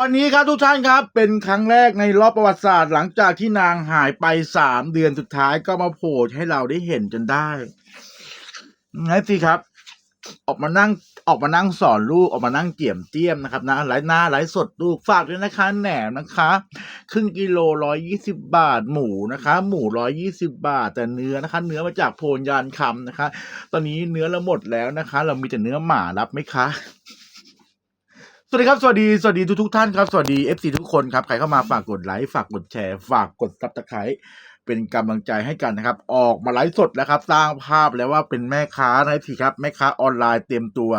วันนี้ครับทุกท่านครับเป็นครั้งแรกในรอบประวัติศาสตร์หลังจากที่นางหายไปสามเดือนสุดท้ายก็มาโผล่ให้เราได้เห็นจนได้งั้นสิครับ ออกมานั่งออกมานั่งสอนลูกออกมานั่งเกี่ยมเตี้ยมนะครับนะไลฟ์หน้าไลฟ์สดลูกฝากด้วยนะคะแหนมนะคะครึ่งกิโลร้อยยี่สิบบาทหมูนะคะ หมูร้อยยี่สิบาท แต่เนื้อนะคะ เนื้อมาจากโพนยานคำนะคะ ตอนนี้เนื้อเราหมดแล้วนะคะ เรามีแต่เนื้อหมารับไหมคะ สวัสดีครับ สวัสดี สวัสดีทุกทุกท่านครับ สวัสดี FC ทุกคนครับ ใครเข้ามาฝากกดไลค์ ฝากกดแชร์ ฝากกดซับสไครต์เป็นกำลังใจให้กันนะครับ ออกมาไลฟ์สดแล้วครับ สร้างภาพแล้วว่าเป็นแม่ค้านะทีครับ แม่ค้าออนไลน์เตรียมตัว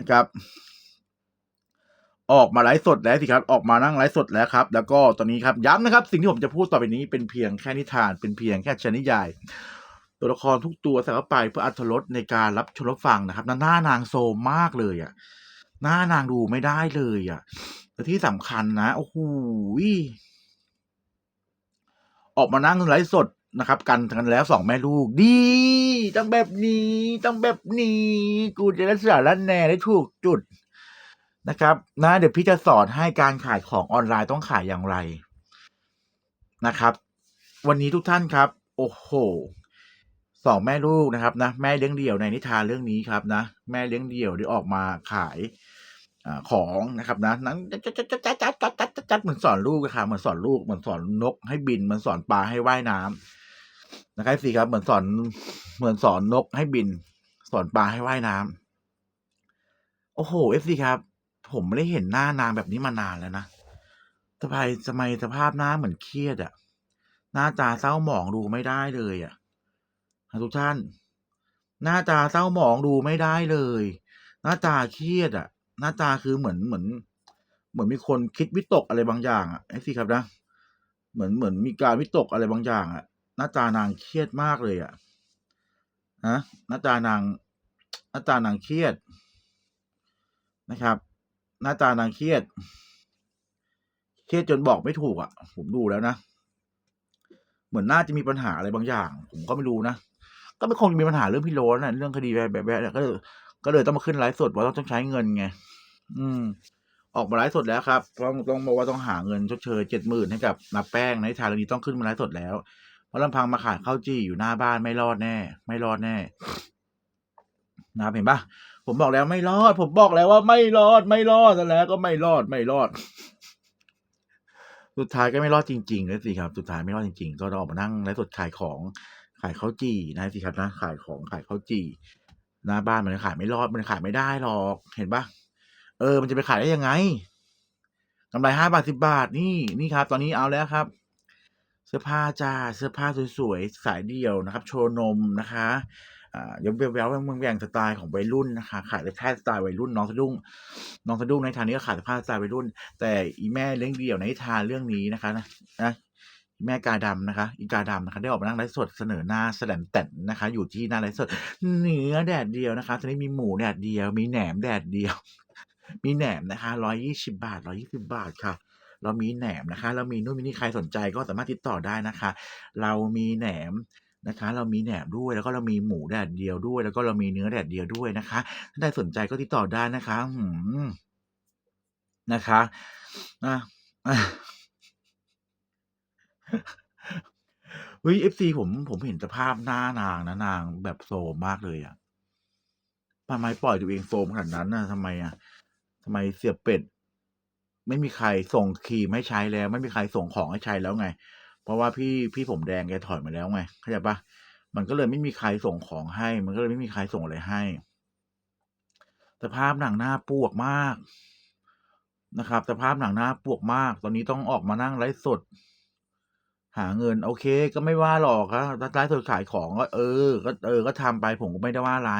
นะครับ ออกมาไลฟ์สดแล้วสิครับ ออกมานั่งไลฟ์สดแล้วครับ แล้วก็ตอนนี้ครับ ย้ำนะครับ สิ่งที่ผมจะพูดต่อไปนี้เป็นเพียงแค่นิทาน เป็นเพียงแค่ชนิยาย ตัวละครทุกตัวใส่เข้าไปเพื่ออัธรสในการรับชมรับฟังนะครับหน้านางโซมมากเลยอะ หน้านางดูไม่ได้เลยอะแต่ที่สำคัญนะ โอ้โหออกมานั่งไลฟ์สดนะครับ กันกันแล้วสองแม่ลูก ดีต้องแบบนี้ต้องแบบนี้ กูจะได้สาระแน่ได้ถูกจุดนะครับ นะเดี๋ยวพี่จะสอนให้การขายของออนไลน์ต้องขายอย่างไรนะครับ วันนี้ทุกท่านครับ โอ้โห สองแม่ลูกนะครับนะแม่เลี้ยงเดี่ยวในนิทานเรื่องนี้ครับนะแม่เลี้ยงเดี่ยวได้ออกมาขายอของนะครับนะนั้นจัดจัดจัดจัดจัดจัดจัดจัดจัดเหมือนสอนลูกอะค่ะเหมือนสอนลูกเหมือนสอนนกให้บินเหมือนสอนปลาให้ว่ายน้ำนะครับสิครับเหมือนสอนเหมือนสอนนกให้บิน สอนปลาให้ว่ายน้ำโอ้โหเอฟซีครับ ผมไม่ได้เห็นหน้านางแบบนี้มานานแล้วนะทำไมทำไมสภาพหน้าเหมือนเครียดอะหน้าตาเศร้าหมองดูไม่ได้เลยอะ ทุกท่าน หน้าตาเศร้าหมองดูไม่ได้เลย หน้าตาเครียดอะหน้าตาคือเหมือนเหมือน เหมือนมีคนคิดวิตกอะไรบางอย่างอะไอ้สิครับนะเหมือนเหมือนมีการวิตกอะไรบางอย่างอะ หน้าตานางเครียดมากเลยอะฮะหน้าตานางหน้าตานางเครียดนะครับ หน้าตานางเครียด เครียดจนบอกไม่ถูกอะ ผมดูแล้วนะ เหมือนน่าจะมีปัญหาอะไรบางอย่าง ผมก็ไม่รู้นะ ก็ไม่คงมีปัญหาเรื่องพี่โรสนะเรื่องคดีแบบแบบเนี่ยก็เลยก็เลยต้องมาขึ้นไลฟ์สดว่าต้องใช้เงินไง อืม ออกมาไลฟ์สดแล้วครับต้องต้องบอกว่าต้องหาเงินชดเชยเจ็ดหมื่นให้กับนาแป้งในทางนี้ต้องขึ้นมาไลฟ์สดแล้วเพราะลำพังมาขายข้าวจี้อยู่หน้าบ้านไม่รอดแน่ ไม่รอดแน่นะเห็นปะผมบอกแล้วไม่รอด ผมบอกแล้วว่าไม่รอดไม่รอดแล้วก็ไม่รอดไม่รอด สุดท้ายก็ไม่รอดจริงๆเลยสิครับ สุดท้ายไม่รอดจริง ๆ ก็ต้องออกมานั่งไลฟ์สดขายของ ขายข้าวจี่นะสิครับนะ ขายของขายข้าวจี่หน้าบ้านมันขายไม่รอดมันขายไม่ได้หรอกเห็นปะเออ มันจะไปขายได้ยังไงกำไรห้าบาทสิบาทนี่นี่ครับ ตอนนี้เอาแล้วครับ เสื้อผ้าจ้าเสื้อผ้าสวยๆสายเดี่ยวนะครับ โชว์นมนะคะอ่ายังเบลเบลเมืองแหวงสไตล์ของวัยรุ่นนะคะ ขายแต่แค่สไตล์วัยรุ่นน้องสะดุ้งน้องสะดุ้งในทางนี้ก็ขายแต่ผ้าสไตล์วัยรุ่น แต่อีแม่เลี้ยงเดี่ยวในทานเรื่องนี้นะคะนะนะ แม่กาดำนะคะ อีกาดำนะคะ ได้ออกมานั่งไลฟ์สดเสนอหน้าแสดงแต่นนะคะ อยู่ที่หน้าไลฟ์สดเนื้อแดดเดียวนะคะตอนนี้มีหมูแดดเดียว มีแหนมแดดเดียว มีแหนมนะคะร้อยยี่สิบาทร้อยี่สิบาทค่ะ เรามีแหนมนะคะ เรามีนู่นมีนี่ใครสนใจก็สามารถติดต่อได้นะคะ เรามีแหนมนะคะเรามีแหนมด้วยแล้วก็เรามีหมูแดดเดียวด้วย แล้วก็เรามีเนื้อแดดเดียวด้วยนะคะ ถ้าใครสนใจก็ติดต่อได้นะคะหืมนะคะอะอะ เฮ้ยเอฟซีผมผมเห็นสภาพหน้านางนะนางแบบโซมมากเลยอะทำไมปล่อยตัวเองโซมขนาดนั้นน่ะทำไมอะทำไมเสียเป็ด ไม่มีใครส่งครีมให้ใช้แล้ว ไม่มีใครส่งของให้ใช้แล้วไง เพราะว่าพี่พี่ผมแดงแกถอยมาแล้วไงเข้าใจปะมันก็เลยไม่มีใครส่งของให้ มันก็เลยไม่มีใครส่งอะไรให้สภาพหนังหน้าปวกมากนะครับสภาพหนังหน้าปวกมาก ตอนนี้ต้องออกมานั่งไลฟ์สด หาเงิน โอเค ก็ไม่ว่าหรอกครับถ้าไลฟ์สดขายของก็เออ ก็เออ ก็ทำไปผมก็ไม่ได้ว่าอะไร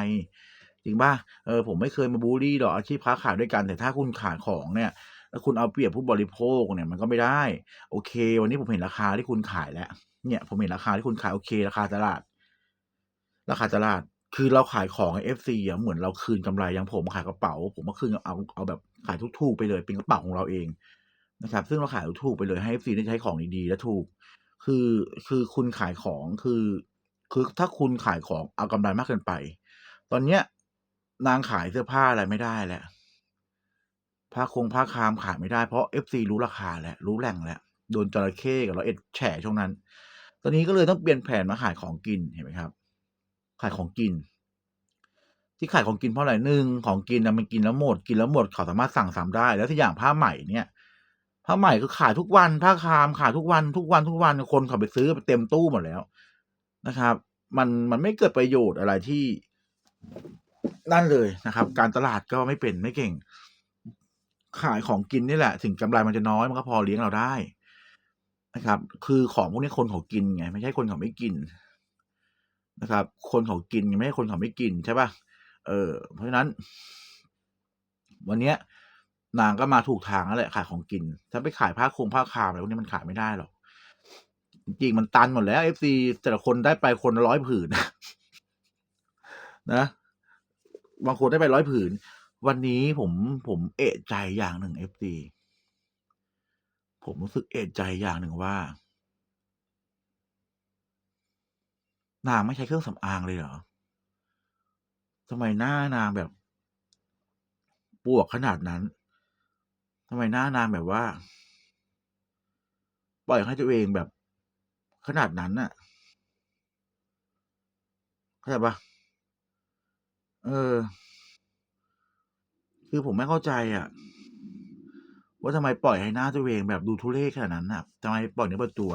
จริงป่ะ เออ ผมไม่เคยมาบูลลี่หรอกอาชีพค้าขายด้วยกัน แต่ถ้าคุณขายของเนี่ย แล้วคุณเอาเปรียบผู้บริโภคเนี่ยมันก็ไม่ได้ โอเค วันนี้ผมเห็นราคาที่คุณขายแล้ว เนี่ย ผมเห็นราคาที่คุณขายโอเค ราคาตลาด ราคาตลาด คือเราขายของให้เอฟซีอะเหมือนเราคืนกำไรอย่างผมขายกระเป๋า ผมก็คืนเอาเอาแบบขายถูกๆไปเลยเป็นกระเป๋าของเราเองนะครับ ซึ่งเราขายถูกๆไปเลยให้เอฟซีได้ใช้ของดีๆและถูก คือคือคุณขายของคือ คือถ้าคุณขายของเอากำไรมากเกินไป ตอนเนี้ย นางขายเสื้อผ้าอะไรไม่ได้แล้วผ้าคงผ้าคามขายไม่ได้เพราะเอฟซีรู้ราคาแล้วรู้แหล่งแล้วโดนจระเข้กับเราเอ็ดแฉช่วงนั้น ตอนนี้ก็เลยต้องเปลี่ยนแผนมาขายของกินเห็นไหมครับ ขายของกิน ที่ขายของกินเพราะอะไรหนึ่งของกินนะมันกินแล้วหมด กินแล้วหมดเขาสามารถสั่งซ้ำได้ แล้วที่อย่างผ้าใหม่เนี่ย ผ้าใหม่คือขายทุกวันผ้าคามขายทุกวันทุกวันทุกวันคนเขาไปซื้อไปเต็มตู้หมดแล้วนะครับ มันมันไม่เกิดประโยชน์อะไรที่นั่นเลยนะครับ การตลาดก็ไม่เป็นไม่เก่ง ขายของกินนี่แหละ ถึงกำไรมันจะน้อยมันก็พอเลี้ยงเราได้นะครับ คือของพวกนี้คนเขากินไง ไม่ใช่คนเขาไม่กินนะครับ คนเขากินไม่ใช่คนเขาไม่กินใช่ป่ะเออเพราะฉะนั้น วันเนี้ย นางก็มาถูกทางแล้วแหละขายของกิน ถ้าไปขายผ้าคงผ้าคามอะไรพวกนี้มันขายไม่ได้หรอก จริงมันตันหมดแล้วเอฟซีแต่ละคนได้ไปคนร้อยผืนนะบางคนได้ไปร้อยผืน วันนี้ผมผมเอะใจอย่างหนึ่งเอฟซีผมรู้สึกเอะใจอย่างหนึ่งว่า นางไม่ใช้เครื่องสำอางเลยเหรอทำไมหน้านางแบบปวกขนาดนั้นำไมหน้านางแบบว่า ปล่อยให้ตัวเองแบบ ขนาดนั้นน่ะเข้าใจปะเออ คือผมไม่เข้าใจอะ ว่าทำไมปล่อยให้หน้าตัวเองแบบดูทุเรศขนาดนั้นน่ะทำไมปล่อยเนื้อปล่อยตัว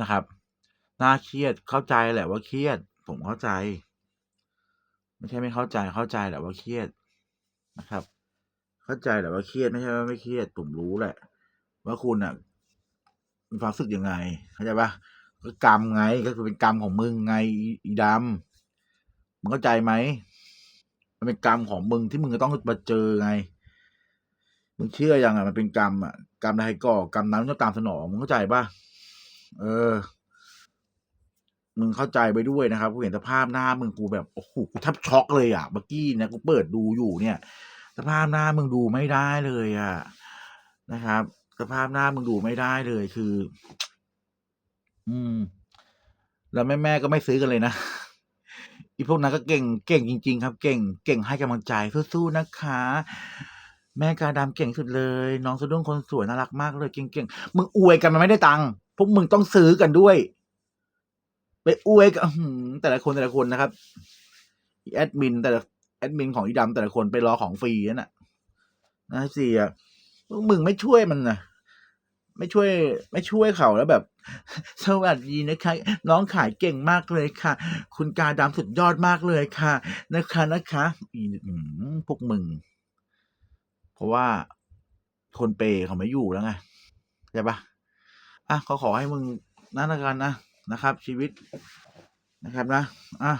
นะครับน่าเครียดเข้าใจแหละว่าเครียด ผมเข้าใจ ไม่ใช่ไม่เข้าใจเข้าใจแหละว่าเครียดนะครับ เข้าใจแหละว่าเครียดไม่ใช่ว่าไม่เครียดผมรู้แหละ ว่าคุณอะมีความรู้สึกยังไง เข้าใจปะก็กรรมไงก็คือเป็นกรรมของมึงไงอีดำมึงเข้าใจไหมมันเป็นกรรมของมึงที่มึงจะต้องมาเจอไงมึงเชื่อยังอะมันเป็นกรรมอะกรรมใดก่อกรรมนั้นก็ตามสนองมึงเข้าใจปะเออ มึงเข้าใจไปด้วยนะครับกูเห็นสภาพหน้ามึงกูแบบโอ้โหกูแทับช็อกเลยอะเมื่อกี้นะกูเปิดดูอยู่เนี่ย สภาพหน้ามึงดูไม่ได้เลยอะนะครับ สภาพหน้ามึงดูไม่ได้เลยคือ อืม แล้วแม่แม่ก็ไม่ซื้อกันเลยนะอีพวกนั้นก็เก่งเก่งจริง ๆ ครับ เก่งเก่งให้กำลังใจสู้ๆนะคะ แม่กาดำเก่งสุดเลย น้องสะดุ้งคนสวยน่ารักมากเลยเก่งๆมึงอวยกันมันไม่ได้ตังค์พวกมึงต้องซื้อกันด้วย ไปอวยกันแต่ละคนแต่ละคนนะครับแอดมินแต่ละ ดมินของอีดำแต่ละคนไปรอของฟรีนั่นน่ะนะเสียพวกมึงไม่ช่วยมันนะไม่ช่วย ไม่ช่วยเขาแล้วแบบ สวัสดีนะคะ น้องขายเก่งมากเลยค่ะ คุณกาดำสุดยอดมากเลยค่ะ นะคะนะคะอีอืมพวกมึง เพราะว่าคนเปย์เขาไม่อยู่แล้วไงใช่ปะอะเขาขอให้มึงนั่นละกันนะนะครับ ชีวิตนะครับนะ อะ